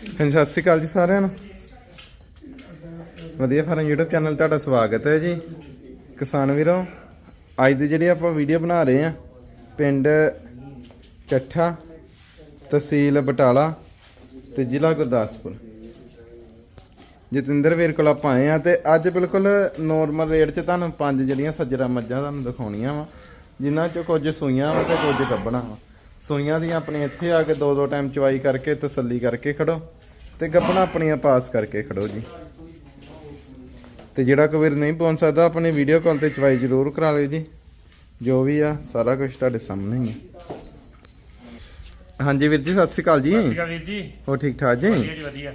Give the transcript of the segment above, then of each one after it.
ਹਾਂਜੀ, ਸਤਿ ਸ਼੍ਰੀ ਅਕਾਲ ਜੀ ਸਾਰਿਆਂ ਨੂੰ। ਵਧੀਆ ਫਾਰਮ YouTube ਚੈਨਲ ਤੁਹਾਡਾ ਸਵਾਗਤ ਹੈ ਜੀ। ਕਿਸਾਨ ਵੀਰੋ, ਅੱਜ ਦੀ ਜਿਹੜੀ ਆਪਾਂ ਵੀਡੀਓ ਬਣਾ ਰਹੇ ਆ ਪਿੰਡ ਚੱਠਾ, ਤਹਿਸੀਲ ਬਟਾਲਾ ਤੇ ਜ਼ਿਲ੍ਹਾ ਗੁਰਦਾਸਪੁਰ। ਜਤਿੰਦਰ ਵੀਰ ਕੋਲ ਆਪਾਂ ਆਏ ਆ ਤੇ ਅੱਜ ਬਿਲਕੁਲ ਨੋਰਮਲ ਰੇਟ 'ਚ ਤੁਹਾਨੂੰ ਪੰਜ ਜਿਹੜੀਆਂ ਸੱਜਰਾ ਮੱਝਾਂ ਤੁਹਾਨੂੰ ਦਿਖਾਉਣੀਆਂ ਵਾ, ਜਿਨ੍ਹਾਂ 'ਚੋਂ ਕੁਝ ਸੂਈਆਂ ਵਾ ਤੇ ਕੁਝ ਗੱਬਣਾ ਵਾ। ਸੂਈਆਂ ਦੀਆਂ ਆਪਣੇ ਇੱਥੇ ਆ ਕੇ ਦੋ ਦੋ ਟਾਈਮ ਚਵਾਈ ਕਰਕੇ ਤਸੱਲੀ ਕਰਕੇ ਖੜੋ ਤੇ ਗੱਬਣਾ ਆਪਣੀਆਂ ਪਾਸ ਕਰਕੇ ਖੜੋ ਜੀ। ਤੇ ਜਿਹੜਾ ਕੋਈ ਵੀਰ ਨਹੀਂ ਪਹੁੰਚ ਸਕਦਾ ਆਪਣੀ ਵੀਡੀਓ ਕਾਲ ਤੇ ਚਵਾਈ ਜ਼ਰੂਰ ਕਰਾ ਲਿਓ ਜੀ। ਜੋ ਵੀ ਆ ਸਾਰਾ ਕੁਝ ਤੁਹਾਡੇ ਸਾਹਮਣੇ ਹੀ ਹੈ ਹਾਂਜੀ ਵੀਰ ਜੀ ਸਤਿ ਸ਼੍ਰੀ ਅਕਾਲ ਜੀ। ਸਤਿ ਸ਼੍ਰੀ ਅਕਾਲ ਵੀਰ ਜੀ। ਹੋ ਠੀਕ ਠਾਕ ਜੀ? ਵਧੀਆ ਜੀ ਵਧੀਆ।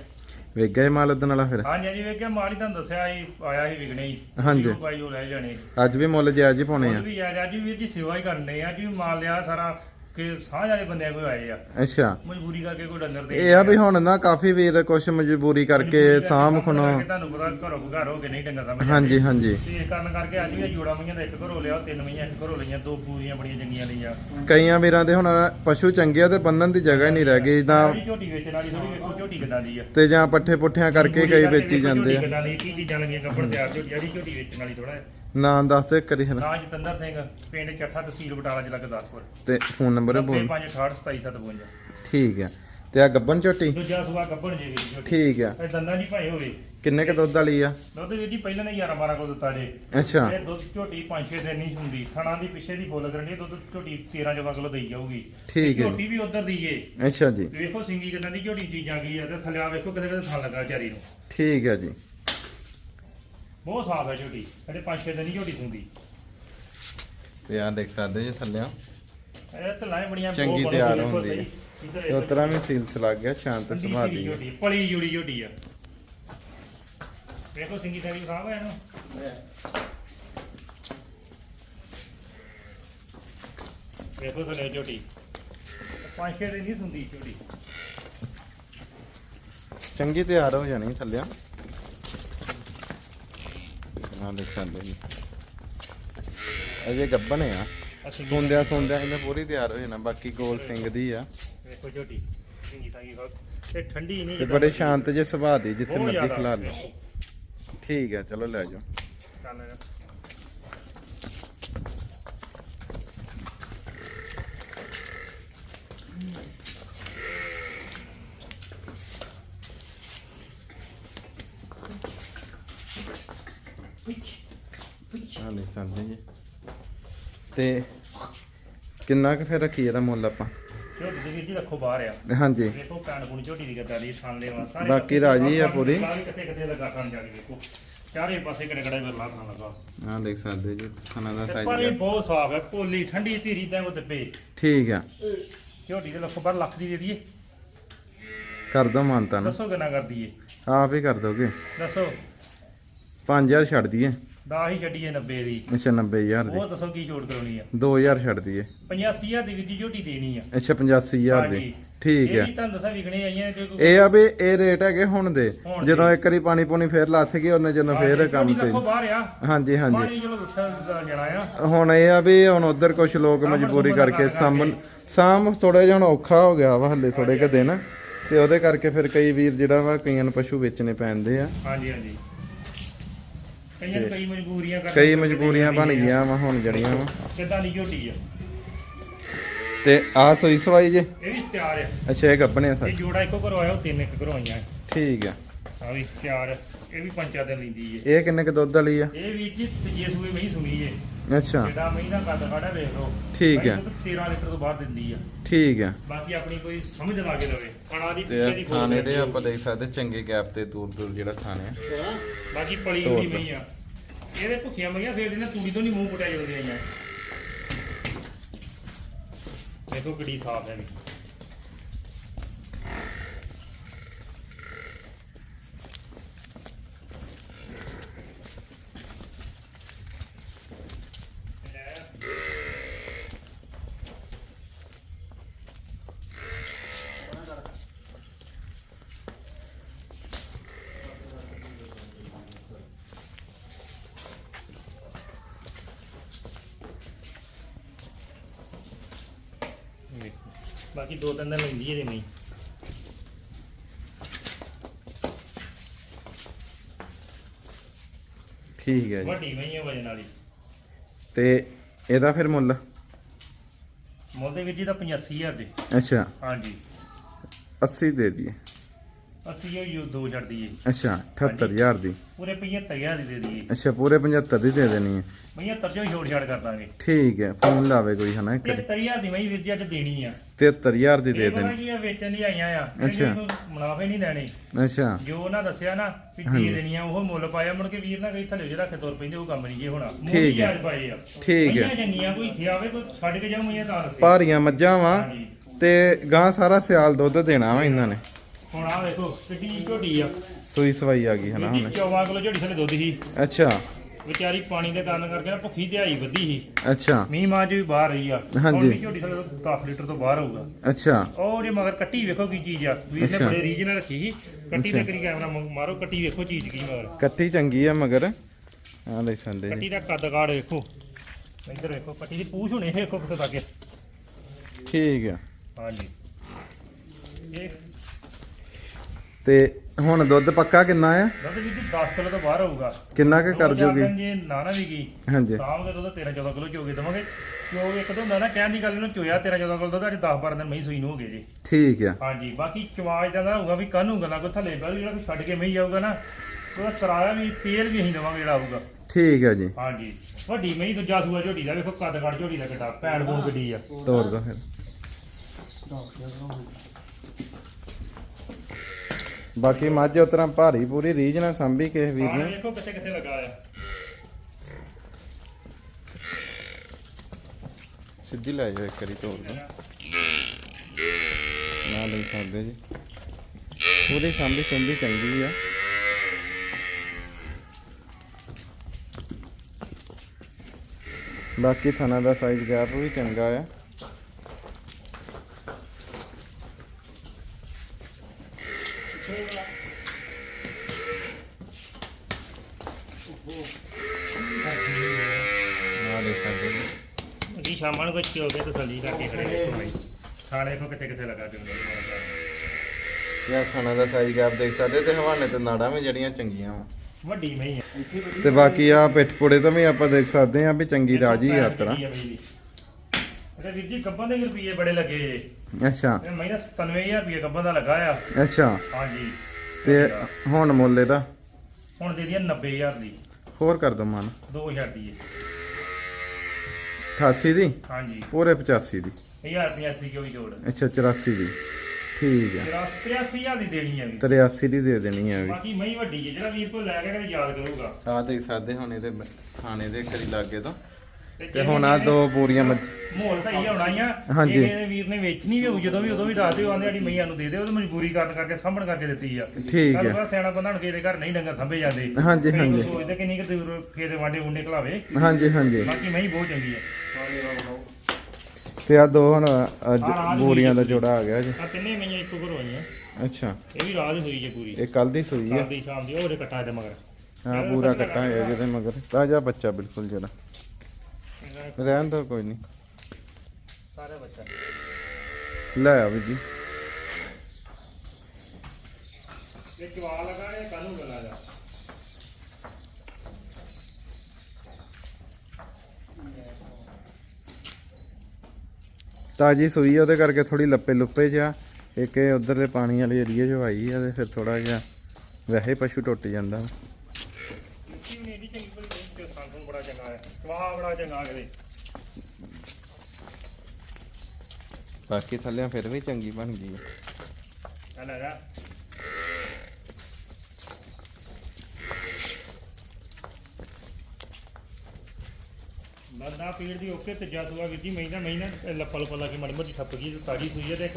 ਵੇਖ ਗਏ ਮਾਲ ਉਦਣ ਵਾਲਾ ਫਿਰ? ਹਾਂਜੀ ਹਾਂਜੀ ਵੇਖਿਆ ਮਾਲ ਹੀ ਤੁਹਾਨੂੰ ਦੱਸਿਆ ਸੀ ਆਇਆ ਸੀ ਵਿਕਣੇ ਹੀ। ਹਾਂਜੀ। ਉਹ ਭਾਈ ਉਹ ਲੈ ਜਾਣੇ। ਅੱਜ ਵੀ ਮੁੱਲ ਜਾਇਜ਼ ਹੀ ਪਾਉਣੇ ਉਹ ਆ ਵੀ ਯਾਰ ਅੱਜ ਵੀਰ ਜੀ ਸੇਵਾ ਹੀ ਕਰਨੇ ਆ ਜੀ ਮਾਲ ਲਿਆ ਸਾਰਾ। ਕਿ ਸਾਂਝ ਵਾਲੇ ਬੰਦਿਆਂ ਕੋਈ ਆਏ ਆ। ਅੱਛਾ। ਮਜਬੂਰੀ ਕਰਕੇ ਕੋਈ ਡੰਗਰ ਦੇ ਇਹ ਆ ਵੀ ਹੁਣ ਨਾ ਕਾਫੀ ਵੀਰ ਕੁਛ ਮਜਬੂਰੀ ਕਰਕੇ ਸਾਂਭ ਖਣੋ। ਤੁਹਾਨੂੰ ਪਤਾ ਘਰੋਂ ਘਰ ਹੋ ਕੇ ਨਹੀਂ ਡੰਗਰ ਸਮਝ ਹਾਂਜੀ ਹਾਂਜੀ। ਤੇ ਇਸ ਕਾਰਨ ਕਰਕੇ ਅੱਜ ਵੀ ਜੋੜਾ ਮਈਆਂ ਦਾ ਇੱਕ ਘਰੋਂ ਲਿਆ ਤਿੰਨ ਮਈਆਂ ਇੱਕ ਘਰੋਂ ਲਈਆਂ ਦੋ ਪੂਰੀਆਂ ਬੜੀਆਂ ਚੰਗੀਆਂ ਲਈਆਂ। ਕਈਆਂ ਵੀਰਾਂ ਦੇ ਹੁਣ ਪਸ਼ੂ ਚੰਗੇ ਆ ਤੇ ਬੰਨਣ ਦੀ ਜਗ੍ਹਾ ਹੀ ਨਹੀਂ ਰਹਿ ਗਈ ਜਿੱਦਾਂ ਜਿਹੜੀ ਝੋਟੀ ਵੇਚਣ ਵਾਲੀ ਥੋੜੀ ਵੇਖੋ ਝੋਟੀ ਕਿਦਾਂ ਦੀ ਆ। ਤੇ ਜਾਂ ਪੱਠੇ ਪੁੱਠਿਆਂ ਕਰਕੇ ਕਈ ਵੇਚੀ ਜਾਂਦੇ ਆ। ਕਿਦਾਂ ਦੀ ਕੀ ਚੀਜ਼ਾਂ ਲੱਗੀਆਂ ਕੱਪੜ ਤਿਆਰ ਝੋਟੀ ਜਿਹੜੀ ਝੋਟੀ ਵੇਚਣ ਵਾਲੀ ਥੋੜਾ ਨਾਂ ਦੱਸ ਦੇ ਕਰੀ ਹਨਾ। ਨਾਂ ਜਤਿੰਦਰ ਸਿੰਘ ਪਿੰਡ ਚੱਠਾ ਤਹਿਸੀਲ ਬਟਾਲਾ ਜ਼ਿਲ੍ਹਾ ਗੁਰਦਾਸਪੁਰ। ਤੇ ਫੋਨ ਨੰਬਰ ਬੋਲ। 9568277752 ਠੀਕ ਆ। ਤੇ ਆ ਗੱਬਨ ਝੋਟੀ ਦੂਜਾ ਸੁਆ ਗੱਬਣ ਜੇ ਜੀ ਠੀਕ ਆ। ਇਹ ਦੰਦਾਂ ਦੀ ਭਾਈ ਹੋਵੇ। ਕਿੰਨੇ ਕ ਦੁੱਧ ਵਾਲੀ ਆ? ਦੁੱਧ ਜੀ ਪਹਿਲਾਂ ਨੇ 11 12 ਕੋਲ ਦਿੱਤਾ ਜੇ। ਅੱਛਾ। ਇਹ ਦੁੱਧ ਝੋਟੀ 5-6 ਦਿਨ ਨਹੀਂ ਹੁੰਦੀ। ਥਣਾ ਦੀ ਪਿੱਛੇ ਦੀ ਫੁੱਲ ਕਰਨੀ ਦੁੱਧ ਝੋਟੀ 13 ਜਵਾ ਕਿਲੋ ਦੇਈ ਜਾਊਗੀ। ਠੀਕ ਹੈ ਝੋਟੀ ਵੀ ਉਧਰ ਦੀ ਏ। ਅੱਛਾ ਜੀ। ਵੇਖੋ ਸਿੰਗੀ ਕਿਦਾਂ ਦੀ ਝੋਟੀ ਚੀਜ਼ਾਂ ਕੀ ਆ ਤੇ ਥੱਲੇ ਆ ਵੇਖੋ ਕਿਤੇ ਕਿਤੇ ਥਣ ਲੱਗਾ ਚਾਰੀ ਨੂੰ। ਠੀਕ ਆ ਜੀ। ਬਹੁਤ ਸਾਫ਼ ਹੈ ਝੋਟੀ ਜਿਹੜੇ 5-6 ਦਿਨ ਹੀ ਝੋਟੀ ਹੁੰਦੀ ਤੇ ਆ ਦੇਖ ਸਕਦੇ ਜੀ ਥੱਲਿਆਂ ਇਹ ਹੀ ਬੜੀਆਂ ਚੰਗੀ ਬਹੁਤ ਤਿਆਰ ਹੁੰਦੀ ਹੈ। ਸਹੀ। ਇੱਧਰ ਤੇ। ਉਤਰਾ ਵੀ ਸੀਲਸ ਲੱਗ ਗਿਆ ਸ਼ਾਂਤ ਠੰਡੀ ਸੁਭਾਅ ਦੀ। ਝੋਟੀ, ਪਲੀ ਜੁੜੀ ਝੋਟੀ ਆ ਵੇਖੋ ਸਿੰਗੀ ਦਾ ਵੀ ਖਾਵਾ ਇਹਨੂੰ ਵੇਖੋ ਥਲੇ ਝੋਟੀ ਪੰਜ ਛੇ ਦਿਨ ਨਹੀਂ ਸੁੰਦੀ ਝੋਟੀ ਚੰਗੀ ਤਿਆਰ ਹੋ ਜਾਣੀ ਥੱਲਿਆਂ ਆ ਦੇਖ ਸਕਦੇ ਜੀ। ਅਜੇ ਗੱਬਨ ਆ। ਅਸੀਂ ਸੁੰਦਿਆ ਸੁੰਦਿਆ ਇਹਨੇ ਪੂਰੀ ਤਿਆਰ ਹੋ ਜਾਣਾ ਬਾਕੀ ਗੋਲ ਸਿੰਘ ਦੀ ਆ। ਵੇਖੋ ਝੋਟੀ ਸਿੰਗੀ ਤਾਂ ਕੀ ਤੇ ਠੰਡੀ ਨਹੀਂ ਤੇ ਬੜੇ ਸ਼ਾਂਤ ਜੇ ਸੁਭਾਅ ਦੀ ਜਿੱਥੇ ਮਰਜ਼ੀ। ਖਿਲਾ ਲਓ। ਠੀਕ ਆ ਚਲੋ ਲੈ ਜਾਓ। ਚੱਲ ਸਕਦੇ ਜੀ। ਤੇ ਕਿੰਨਾ ਕੁ ਫਿਰ ਰੱਖੀ ਇਹਦਾ ਮੁੱਲ ਆਪਾਂ? ਝੋਟੀ ਦੀ ਵੀਰ ਜੀ ਰੱਖੋ ਬਾਹਰ ਆ। ਹਾਂਜੀ। ਵੇਖੋ ਪੈਣ ਪੁਣੀ ਝੋਟੀ ਦੀ ਗੱਦਾ ਦੀ ਥਾਂ ਦੇ ਵਾਸਤਾ ਬਾਕੀ ਰਾਜੀ ਆ ਪੂਰੀ। ਕਿਤੇ ਕਿਤੇ ਲਗਾ ਥਾਂ ਜਾ ਕੇ ਵੇਖੋ ਚਾਰੇ ਪਾਸੇ ਕਿਹੜੇ ਕਿਹੜੇ ਵਿਰਲਾ ਥਾਂ ਲਗਾ। ਆ ਦੇਖ ਸਕਦੇ ਜੀ ਖਾਣਾ ਦਾ ਸਾਈਜ਼ ਪਾਣੀ ਬਹੁਤ ਸਾਫ਼ ਹੈ ਪੋਲੀ ਠੰਡੀ ਧੀਰੀ ਤਾਂ ਉਹ ਤੇ ਪੇ ਠੀਕ ਆ। ਝੋਟੀ ਦੇ ਲੱਖ ਪਰ ਲੱਖ ਦੀ ਦੇ ਦਈਏ। ਕਰ ਦੋ ਮਾਨਤਾ ਨਾ। ਦੱਸੋ ਕਿੰਨਾ ਕਰ ਦਈਏ। ਆਪ ਹੀ ਕਰ ਦੋਗੇ। ਦੱਸੋ। 5000 ਛੱਡ ਦਈਏ। ਦਾ ਹੀ ਛੱਡੀਏ 90 ਦੀ। ਅੱਛਾ 90000 ਦੀ। ਉਹ ਦੱਸੋ ਕੀ ਛੋਟ ਕਰਾਉਣੀ ਆ? 2000 ਛੱਡ ਦਈਏ 85000 ਦੀ ਵੀਰ ਜੀ ਝੋਟੀ ਦੇਣੀ ਆ। ਅੱਛਾ 85000 ਦੀ। ਹਾਂਜੀ। ਠੀਕ ਇਹ ਹੈ। ਵੀ ਤੁਹਾਨੂੰ ਦੱਸਾਂ ਵਿਕਣੇ ਆਈਆਂ ਜੇ ਕੋਈ ਇਹ ਆ ਵੀ ਇਹ ਰੇਟ ਹੈਗੇ ਹੁਣ ਦੇ। ਹੁਣ ਜਦੋਂ ਇੱਕ ਵਾਰੀ ਪਾਣੀ ਪੂਣੀ ਫੇਰ ਲੱਥ ਗਈ ਉਹਨੇ ਜਦੋਂ ਫੇਰ ਝੋਟੀ ਕੰਮ ਤੇ। ਲੱਖੋਂ ਬਾਹਰ ਆ। ਹਾਂਜੀ ਹੁਣ ਇਹ ਆ ਵੀ ਹੁਣ ਉਧਰ ਕੁਝ ਲੋਕ ਮਜਬੂਰੀ ਕਰਕੇ ਸਾਂਭਣ ਸਾਂਭ ਥੋੜਾ ਜਿਹਾ ਹੁਣ ਔਖਾ ਹੋ ਗਿਆ ਵਾ ਹੱਲੇ ਥੋੜੇ ਕੁ ਦਿਨ। ਤੇ ਉਹਦੇ ਕਰਕੇ ਫਿਰ ਕਈ ਵੀਰ ਜਿਹੜਾ ਵਾ ਕਈਆਂ ਨੂੰ ਪਸ਼ੂ ਵੇਚਣੇ ਪੈਂਦੇ ਆ। ਹਾਂਜੀ ਹਾਂਜੀ। ਕਈਆਂ ਨੂੰ ਕਈ ਮਜਬੂਰੀਆਂ ਕਰ ਕਈ ਮਜਬੂਰੀਆਂ ਬਣ ਗਈਆਂ ਵਾ ਹੁਣ ਜੜੀਆਂ ਵਾ। ਕਿੱਦਾਂ ਦੀ ਝੋਟੀ ਆ। ਤੇ ਆ ਸੋਈ ਸਵਾਈ ਜੇ? ਇਹ ਵੀ ਤਿਆਰ ਆ। ਅੱਛਾ ਇਹ ਗੱਬਣੇ ਆ ਇਹ ਸਰ ਜੋੜਾ ਇੱਕੋ ਘਰੋਂ ਆਇਆ ਉਹ ਤਿੰਨ ਇੱਕ ਘਰੋਂ ਆਈਆਂ। ਠੀਕ ਆ। ਆ ਵੀ ਤਿਆਰ ਆ। ਇਹ ਵੀ ਪੰਜ ਚਾਰ ਦਿਨ ਲੈਂਦੀ ਏ। ਇਹ ਕਿੰਨੇ ਕ ਦੁੱਧ ਵਾਲੀ ਆ? ਇਹ ਵੀ ਜੀ ਤੀਜੇ ਸੂਏ ਮਹੀਂ ਸੁਣੀ ਏ। ਅੱਛਾ। ਜਿਹੜਾ ਮਹੀਂ ਦਾ ਕੱਦ ਕਾੜਾ ਵੇਖ ਲਓ। ਠੀਕ ਭਾਈ ਹੈ। ਦੁੱਧ 13 ਲੀਟਰ ਤੋਂ ਬਾਹਰ ਦਿੰਦੀ ਆ। ਠੀਕ ਬਾਕੀ ਆਪਣੀ ਕੋਈ ਸਮਝ ਲਾ ਕੇ ਲਵੇ ਖਾਣਾ ਦੀ ਪਿੱਛੇ ਦੀ ਤੇ ਫੋਨ ਥਾਣੇ ਦੇ ਆਪਾਂ ਦੇਖ ਸਕਦੇ ਚੰਗੇ ਗੈਪ ਤੇ ਦੂਰ ਦੂਰ ਜਿਹੜਾ ਥਾਣੇ ਆ। ਬਾਕੀ ਪਲੀ ਤਾ। ਮਹੀਂ ਆ। ਇਹਦੇ ਭੁੱਖੀਆਂ ਮਈਆਂ ਸਵੇਰ ਦੀਆਂ ਤੂੜੀ ਤੋਂ ਨਹੀਂ ਮੂੰਹ ਪੁੱਟਿਆ ਜਦੋਂ ਆਈਆਂ। ਦੇਖੋ ਕਿੱਡੀ ਸਾਫ਼ ਹੈ ਵੀ। ਬਾਕੀ ਦੋ ਤਿੰਨ ਦਿਨ ਲੈਂਦੀ ਇਹਦੇ ਮਈ ਠੀਕ ਹੈ ਵੱਡੀ ਮਈ ਹੈ ਵਜਨ ਵਾਲੀ। ਤੇ ਇਹਦਾ ਫਿਰ ਮੁੱਲ? ਮੁੱਲ ਦੇ ਵੀਰ ਜੀ 85000 ਦੇ। ਅੱਛਾ। ਹਾਂਜੀ। 80 ਦੇ ਦਈਏ। ਅਸੀਂ ਇਹ ਯੋ ਦੋ ਛੱਡ ਦਈਏ। ਅੱਛਾ 78000 ਦੀ। ਪੂਰੇ 75000 ਦੀ ਦੇ ਦਈਏ। ਅੱਛਾ ਪੂਰੇ 75 ਦੀ ਦੇ ਦੇਣੀ ਹੈ। ਮਈਆਂ ਤਰਜੋ ਛੋੜ ਛਾੜ ਕਰ ਦਾਂਗੇ। ਠੀਕ ਹੈ ਫੋਨ ਲਾਵੇ ਕੋਈ ਹਨਾ ਇੱਕ 75000 ਦੀ ਮਈ ਵੀਰ ਅੱਜ ਦੇਣੀ ਆ। 73000 ਦੀ ਦੇ ਇਹ ਦੇਣੀ। ਕੀ ਆ ਵੇਚਣ ਦੀ ਆਈਆਂ ਆ ਅੱਛਾ। ਮੁਨਾਫੇ ਨਹੀਂ ਦੇਣੇ। ਅੱਛਾ। ਜੋ ਉਹਨਾਂ ਦੱਸਿਆ ਨਾ ਵੀ। ਦੇ ਦੇਣੀਆਂ ਉਹ ਮੁੱਲ ਪਾਇਆ ਮੁੜ ਕੇ ਵੀਰ ਨਾ ਕਈ ਥੱਲੇ ਜਿਹੜਾ ਤੁਰ ਪੈਂਦੇ ਉਹ ਕੰਮ ਨਹੀਂ ਜੇ ਹੋਣਾ। ਠੀਕ ਹੈ। ਠੀਕ ਹੈ। ਚੰਗੀਆਂ ਕੋਈ ਇੱਥੇ ਆਵੇ ਕੋਈ ਛੱਡ ਕੇ ਜਾਊ ਮਈਆਂ ਤਾਂ ਦੱਸੇ। ਭਾਰੀਆਂ ਮੱਝਾਂ ਵਾ। ਤੇ ਗਾਂ ਸਾਰਾ ਸਿਆਲ ਦੁੱਧ ਦੇਣਾ ਵਾ ਇਹਨਾਂ ਨੇ। ਹੁਣ ਆ ਦੇਖੋ ਕਿੱਡੀ ਝੋਟੀ ਆ। ਸੂਈ ਸਵਾਈ ਆ ਗਈ ਹਨਾ ਹੁਣ। 14 ਕਿਲੋ ਝੋਟੀ ਥੱਲੇ ਦੁੱਧ ਸੀ। ਅੱਛਾ। ਵਿਚਾਰੀ ਪਾਣੀ ਦੇ ਕਾਰਨ ਕਰਕੇ ਨਾ ਭੁੱਖੀ ਤੇ ਆਈ ਵਧੀ ਸੀ। ਅੱਛਾ। ਮੀਂਹ ਮਾਂ ਚ ਵੀ ਬਾਹਰ ਰਹੀ ਆ। ਹਾਂਜੀ। ਹੁਣ ਵੀ ਝੋਟੀ ਦੁੱਧ 10 ਲੀਟਰ ਤੋਂ ਬਾਹਰ ਹੋਊਗਾ। ਅੱਛਾ। ਉਹ ਜੇ ਮਗਰ ਕੱਟੀ ਵੇਖੋ ਕੀ ਚੀਜ਼ ਆ। ਵੀਰ ਨੇ ਅੱਛਾ। ਬੜੇ ਰੀਜਨਲ ਰੱਖੀ ਸੀ। ਕੱਟੀ ਤੇ ਕਰੀ ਕੈਮਰਾ ਮਾਰੋ ਕੱਟੀ ਵੇਖੋ ਚੀਜ਼ ਕੀ ਮਗਰ। ਕੱਟੀ ਚੰਗੀ ਆ ਮਗਰ। ਆ ਲੈ ਸੰਦੇ ਕੱਟੀ ਦਾ ਕੱਦ ਕਾੜ ਵੇਖੋ। ਇੱਧਰ ਵੇਖੋ ਕੱਟੀ ਦੀ ਪੂਛ ਹੁਣੇ ਵੇਖੋ ਕਿੱਥੇ ਤੱਕ ਹੈ। ਠੀਕ ਆ। ਹਾਂਜੀ। ਇਹ ਤੇ ਹੁਣ ਦੁੱਧ ਪੱਕਾ ਕਿੰਨਾ ਆ? ਦੁੱਧ ਵੀ 10 ਕਿਲੋ ਤੋਂ ਬਾਹਰ ਹੋਊਗਾ। ਕਿੰਨਾ ਕੁ ਕਰ ਦੋ ਜੋਗੀ? ਜੇ ਨਾ ਨਾ ਵੀ ਗਈ ਹਾਂਜੀ। ਸਾਂਭ ਕੇ ਦੁੱਧ 13 14 ਕਿਲੋ ਚੋਗੇ ਦਵਾਂਗੇ। ਕਿਉਂ ਇੱਕ ਦੋ ਹੁੰਦਾ ਨਾ ਕਹਿਣ ਦੀ ਗੱਲ ਇਹਨੂੰ ਚੋਇਆ 13 14 ਕਿਲੋ ਦੁੱਧ ਅੱਜ 10 12 ਦਿਨ ਮਹੀਂ ਸੂਈ ਨੂੰ ਹੋ ਗਏ ਜੀ। ਠੀਕ ਆ। ਹਾਂਜੀ ਬਾਕੀ ਚਵਾਜ ਦਾ ਨਾ ਹੋਊਗਾ ਵੀ ਕਾਹਨੂੰ ਗੱਲਾਂ ਕੋ ਥੱਲੇ ਬੈਲ ਜਿਹੜਾ ਛੱਡ ਕੇ ਮਹੀਂ ਜਾਊਗਾ ਨਾ ਉਹਦਾ ਕਿਰਾਇਆ ਵੀ ਤੇਲ ਵੀ ਅਸੀਂ ਦੇਵਾਂਗੇ ਜਿਹੜਾ ਆਊਗਾ। ਠੀਕ ਆ ਜੀ। ਹਾਂਜੀ ਵੱਡੀ ਮਹੀਂ ਦੂਜਾ ਸੂਆ ਝੋਟੀ ਦਾ ਵੇਖੋ ਕੱਦ ਕੱਦ ਝੋਟੀ ਦਾ ਕਿੱਡਾ ਭੈਣ ਬਹੁਤ ਗੱਡੀ ਆ। ਤੋੜ ਦੋ ਫਿਰ। ਬਾਕੀ ਮੱਝ ਉਤਰਾ ਭਾਰੀ ਪੂਰੀ ਰੀਝ ਨਾਲ ਸੰਭੀ ਕਿਸੇ ਵੀਰ ਹਾਂ ਨੇ। ਵੇਖੋ ਕਿੱਥੇ ਕਿੱਥੇ ਲੱਗਾ ਆ ਸਿੱਧੀ ਲੈ ਜਾਓ ਇੱਕ ਵਾਰੀ ਤੋੜ ਦੋ ਨਾ ਲਈ ਸਕਦੇ ਜੀ। ਪੂਰੀ ਸੰਭੀ ਸੰਭੀ ਚੰਗੀ ਆ। ਬਾਕੀ ਥਣਾ ਦਾ ਸਾਈਜ਼ ਗੈਪ ਵੀ ਚੰਗਾ ਆ। ਜੀ ਸ਼ਾਮਾਂ ਨੂੰ ਕੁਝ ਕਿਉਂ ਕੇ ਤਸੱਲੀ ਕਰਕੇ ਖੜੇ ਦੇਖੋ ਭਾਈ ਥਾਲੇ ਵੇਖੋ ਕਿੱਥੇ ਕਿੱਥੇ ਲੱਗਾ ਤੇ ਯਾ ਖਾਣਾ ਦਾ ਸਾਈਜ਼ ਗੈਪ ਦੇਖ ਸਕਦੇ ਤੇ ਹਵਾਨੇ ਤੇ ਨਾੜਾਂ ਵੀ ਜਿਹੜੀਆਂ ਚੰਗੀਆਂ ਵਾ। ਵੱਡੀ ਮਹੀਂ ਆ। ਤੇ ਬਾਕੀ ਆ ਪਿੱਠ ਪੁੜੇ ਤੋਂ ਵੀ ਆਪਾਂ ਦੇਖ ਸਕਦੇ ਆ ਵੀ ਚੰਗੀ ਰਾਜੀ ਯਾਤਰਾ ਇਹਦੇ ਵੀਰ ਜੀ ਗੱਬਾਂ ਦੇ ਰੁਪਏ ਬੜੇ ਲੱਗੇ ਅੱਛਾ। ਮਹੀਨਾ 97000 ਰੁਪਏ ਗੱਬਾਂ ਦਾ ਲੱਗਾ ਆ। ਅੱਛਾ। ਹਾਂਜੀ। ਤੇ ਹੁਣ ਮੁੱਲ ਇਹਦਾ? ਹੁਣ ਦੇ ਦਿਆ 90000 ਦੀ। ਹੋਰ ਕਰ ਦੋ ਮਨ। 2000 ਦੀ ਹੈ 88 ਦੀ? ਹਾਂਜੀ। ਪੂਰੇ 85 ਦੀ। 1000 85 ਕਿਉਂ ਹੀ ਜੋੜ? ਅੱਛਾ 84 ਦੀ। ਠੀਕ ਆ। 83000 ਦੀ ਦੇਣੀ ਆ ਵੀ। 83 ਦੀ ਦੇ ਦੇਣੀ ਆ ਵੀ। ਬਾਕੀ ਮਹੀਂ ਵੱਡੀ ਹੈ ਜਿਹੜਾ ਵੀਰ ਕੋਲ ਲੈ ਕੇ ਕਦੇ ਯਾਦ ਕਰੂਗਾ। ਆ ਦੇਖ ਸਕਦੇ ਹੁਣ ਇਹਦੇ ਖਾਣੇ ਦੇ ਕਰੀ ਲਾਗੇ ਤੋਂ। ਤੇ ਹੁਣ ਆ ਦੋ ਪੂਰੀਆਂ ਮੱਝ। ਮਾਹੌਲ ਸਹੀ ਹੋਣਾ ਹੀ ਆ ਹਾਂਜੀ। ਕਿਸੇ ਵੀਰ ਨੇ ਵੇਚਣੀ ਵੀ ਹੋਊ ਜਦੋਂ ਵੀ ਉਦੋਂ ਵੀ ਦੱਸ ਦਿਓ ਆਂਦੇ ਸਾਡੀ ਮਈਆਂ ਨੂੰ ਦੇ ਦਿਓ ਉਹ ਮਜਬੂਰੀ ਕਰਨ ਕਰਕੇ ਸਾਂਭਣ ਕਰਕੇ ਦਿੱਤੀ ਆ। ਠੀਕ ਹੈ ਪਤਾ ਸਿਆਣਾ ਬੰਦਾ ਹੁਣ ਕਿਸੇ ਦੇ ਘਰ ਨਹੀਂ ਡੰਗਰ ਸਾਂਭੇ ਜਾਂਦੇ। ਹਾਂਜੀ, ਹਾਂਜੀ। ਸੋਚਦੇ ਕਿ ਨਹੀਂ ਕਿ ਦੂਰ ਖੇਤ ਵਾਂਡੇ ਮੁੰਡੇ ਘਲਾਵੇ। ਹਾਂਜੀ ਹਾਂਜੀ। ਬਾਕੀ ਮਹੀਂ ਬਹੁਤ ਚੰਗੀ ਆ। ਤੇ ਆ ਦੋ ਹੁਣ ਅੱਜ ਬੂਰੀਆਂ ਦਾ ਜੋੜਾ ਆ ਗਿਆ ਜੀ। ਆ ਤਿੰਨੇ ਮਈਆਂ ਇੱਕੋ ਘਰੋਂ ਅੱਛਾ। ਇਹ ਵੀ ਰਾਤ ਹੋਈ ਜੇ ਪੂਰੀ। ਇਹ ਕੱਲ ਦੀ ਸੂਈ ਆ। ਕੱਲ ਦੀ ਸ਼ਾਮ ਦੀ ਉਹ ਉਹਦੇ ਕੱਟਾ ਇਹਦੇ ਮਗਰ। ਹਾਂ ਪੂਰਾ ਕੱਟਾ ਹੈ ਜਿਹਦੇ ਮਗਰ। ਤਾਜ਼ਾ ਬੱਚਾ ਬਿਲਕੁਲ ਜਿਹੜਾ। ਰਹਿਣ ਦੋ ਕੋਈ ਨਹੀਂ। ਸਾਰੇ ਬੱਚਾ। ਲੈ ਆ ਵੀ ਜੀ। ਇਹ ਚਵਾ ਲਗਾ ਇਹ ਕੱਲ ਨੂੰ ਗਲਾ ਜਾ। ਤਾਜੀ ਸੂਈ ਉਹਦੇ ਕਰਕੇ ਥੋੜੀ ਲੱਪੇ ਲੁੱਪੇ ਜਿਹਾ। ਇੱਕ ਇਹ ਉਧਰਲੇ ਪਾਣੀ ਵਾਲੇ ਏਰੀਏ 'ਚ ਆਈ ਆ ਤੇ ਫਿਰ ਥੋੜਾ ਜਿਹਾ ਵੈਸੇ ਪਸ਼ੂ ਟੁੱਟ ਜਾਂਦਾ। ਬੜੀ ਚੰਗਾ ਹੈ ਬੜਾ ਚੰਗਾ ਕਰੇ ਬਾਕੀ ਥੱਲੇ ਫਿਰ ਵੀ ਚੰਗੀ ਬਣ ਗਈ ਆ। ਚੱਲ ਆ ਬੰਦਾ ਪੀੜ ਦੀ ਓਕੇ ਤੇ ਜਾਦੂਆ ਵੀਰ ਜੀ ਮਹੀਨਾ ਮਹੀਨਾ ਲੱਪਾ ਲੱਪਾ ਲਾ ਕੇ ਮਾੜੀ ਮੋਟੀ ਠੱਪ ਗਈ ਤੇ ਤਾਜੀ ਸੂਈ ਹੈ ਤੇ ਇੱਕ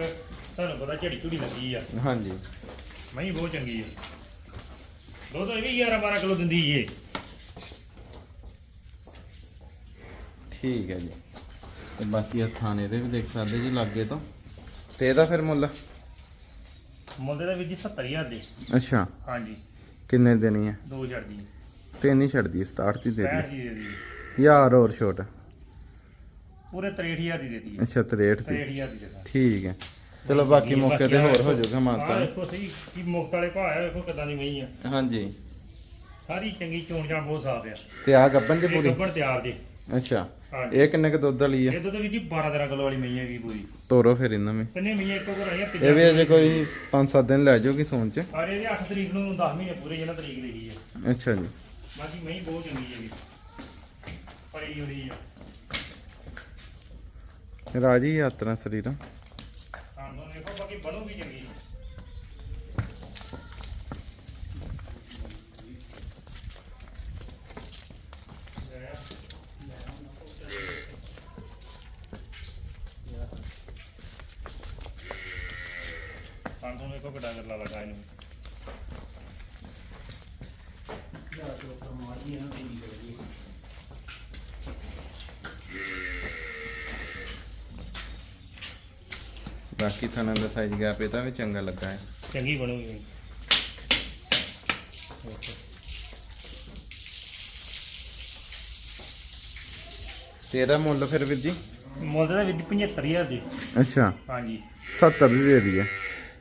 ਤੁਹਾਨੂੰ ਪਤਾ ਝੜੀ ਝੁੜੀ ਲੱਗੀ ਆ। ਹਾਂਜੀ। ਮਹੀਂ ਬਹੁਤ ਚੰਗੀ ਹੈ ਦੁੱਧ ਇਹ ਵੀ 11 12 ਕਿਲੋ ਦਿੰਦੀ ਏ। ਠੀਕ ਹੈ ਜੀ। ਤੇ ਬਾਕੀ ਆ ਥਾਣੇ ਦੇ ਵੀ ਦੇਖ ਸਕਦੇ ਜੀ ਲਾਗੇ ਤੋਂ। ਤੇ ਇਹਦਾ ਫਿਰ ਮੁੱਲ? ਮੁੱਲ ਦਾ ਵੀਰ ਜੀ 70000 ਦੀ। ਅੱਛਾ। ਹਾਂਜੀ। ਕਿੰਨੇ ਦੇਣੀ ਹੈ ਦੋ ਹਜ਼ਾਰ ਦੀ। ਤਿੰਨ ਹੀ ਛੱਡਦੀ 67 ਦੀ ਦੇ 65 ਦੀ ਦੀ ਦੇ ਦੀ। ਯਾਰ ਹੋਰ ਛੋਟ। ਪੂਰੇ 63000 ਦੀ ਦੇ ਦੀ ਅੱਛਾ 63 ਦੀ। 63000 ਦੀ ਦੇ ਦਾਂ ਠੀਕ ਹੈ। ਚਲੋ ਬਾਕੀ ਮੌਕੇ ਤੇ ਹੋਰ ਹੋ ਜਾਊਗਾ ਆਹ ਮਾਤਾ ਦੇਖੋ ਸਹੀ ਕੀ ਮੁਕਤ ਵਾਲੇ ਭਾਅ ਆ ਵੇਖੋ ਕਿਦਾਂ ਦੀ ਮਹੀਂ ਆ। ਹਾਂਜੀ। ਸਾਰੀ ਚੰਗੀ ਚੋਣ ਜਾਂ ਬਹੁਤ ਸਾਫ਼ ਆ। ਤੇ ਆ ਗੱਬਨ ਇਹ ਪੂਰੀ? ਗੱਬੜ ਤਿਆਰ ਜੇ। ਅੱਛਾ। ਹਾਂਜੀ। ਇਹ ਕਿੰਨੇ ਕ ਦੁੱਧ ਵਾਲੀ ਆ? ਇਹ ਦੁੱਧ ਵੀ ਜੀ 12 13 ਕਿਲੋ ਵਾਲੀ ਮਈ ਹੈਗੀ ਪੂਰੀ। ਤੋਰੋ ਫਿਰ ਇਹਨਾਂ ਵਿੱਚ ਤਿੰਨੇ ਮਈਆਂ ਇੱਕੋ ਘਰ ਆਈਆਂ ਇਹ ਵੀ ਅਜੇ ਕੋਈ 5-7 ਦਿਨ ਲੈ ਜਾਓਗੀ ਸੋਨ ਚ। ਔਰ ਇਹਦੇ 8 ਤਰੀਕ ਨੂੰ 10 ਮਹੀਨੇ ਪੂਰੇ ਜਿਹਨਾਂ ਤਰੀਕ ਲਿਖੀ ਹੈ ਅੱਛਾ ਜੀ। ਬਾਕੀ ਮਈ ਬਹੁਤ ਚੰਗੀ ਹੈਗੀ। ਪਰੀ ਹੋਈ ਆ। ਰਾਜੀ ਯਾਤਰਾ ਸਰੀਰਾਂ। ਤੁਹਾਨੂੰ ਦੇਖੋ ਬਾਕੀ ਬਣੂਗੀ ਚੰਗੀ। ਦੇਖੋ ਕਿੱਡਾ ਗੱਲਾ ਲਗਾ ਇਹਨੂੰ ਬਾਕੀ ਥਾਣਾ ਦਾ ਸਾਈਜ਼ ਗਿਆ ਪੇ ਤਾਂ ਵੀ ਚੰਗਾ ਲੱਗਾ ਹੈ। ਚੰਗੀ ਬਣੂਗੀ। ਤੇ ਇਹਦਾ ਮੁੱਲ ਫਿਰ ਵੀਰ ਜੀ? ਮੁੱਲ ਦਾ ਵੀ 75000 ਦੀ। ਅੱਛਾ। ਹਾਂਜੀ। 70 ਦੀ ਦੇ ਦਈਏ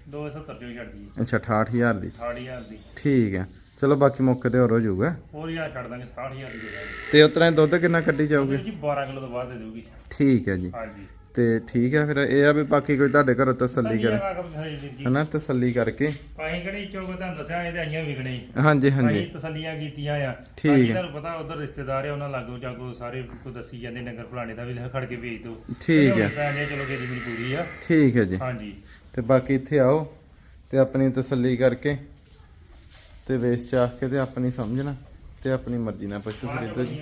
270 ਚੋਂ ਛੱਡ ਦਈਏ। ਅੱਛਾ 68000 ਦੀ। 68000 ਦੀ। ਠੀਕ ਹੈ। ਚਲੋ ਬਾਕੀ ਮੌਕੇ ਤੇ ਹੋਰ ਹੋ ਜਾਊਗਾ। ਹੋਰ ਯਾਰ ਛੱਡ ਦਾਂਗੇ 67000 ਦੀ ਦੇ ਦਾਂਗੇ। ਤੇ ਉਤਰਾ ਦੁੱਧ ਕਿੰਨਾ ਕੱਢੀ ਜਾਊਗੀ? ਜੀ 12 ਕਿਲੋ ਤੋਂ ਬਾਅਦ ਦੇ ਦਊਗੀ। ਠੀਕ ਹੈ ਜੀ। ਹਾਂਜੀ। ਤੇ ਠੀਕ ਹੈ ਫਿਰ ਇਹ ਆ ਵੀ ਬਾਕੀ ਕੋਈ ਤੁਹਾਡੇ ਘਰੋਂ ਤਸੱਲੀ ਕਰੇ। ਅਸੀਂ ਹਨਾ ਤਸੱਲੀ ਕਰਕੇ। ਕਿਹੜੀ ਚੋਕ ਤੁਹਾਨੂੰ ਦੱਸਿਆ ਇਹਦੇ ਆਈਆਂ ਵਿਕਣੇ। ਹਾਂਜੀ ਹਾਂਜੀ। ਅਸੀਂ ਤਸੱਲੀਆਂ ਕੀਤੀਆਂ ਆ। ਠੀਕ ਹੈ। ਤੁਹਾਨੂੰ ਪਤਾ ਉਧਰ ਰਿਸ਼ਤੇਦਾਰ ਆ ਉਹਨਾਂ ਲਾਗੋ ਜਾਗੋ ਸਾਰੇ ਕੋ ਦੱਸੀ ਜਾਂਦੇ ਨਗਰ ਫਲਾਣੇ ਦਾ ਵੀ ਖੜ ਕੇ ਵੇਚ ਦੋ। ਠੀਕ ਹੈ ਚਲੋ ਕਿ ਮੇਰੀ ਪੂਰੀ ਆ। ਠੀਕ ਹੈ ਜੀ। ਹਾਂਜੀ। ਤੇ ਬਾਕੀ ਇੱਥੇ ਆਓ ਤੇ ਆਪਣੀ ਤਸੱਲੀ ਕਰਕੇ ਤੇ ਵੇਚ ਚਾਖ ਕੇ ਤੇ ਆਪਣੀ ਸਮਝਣਾ ਤੇ ਆਪਣੀ ਮਰਜ਼ੀ ਨਾਲ ਪਸ਼ੂ ਖਰੀਦੋ ਜੀ।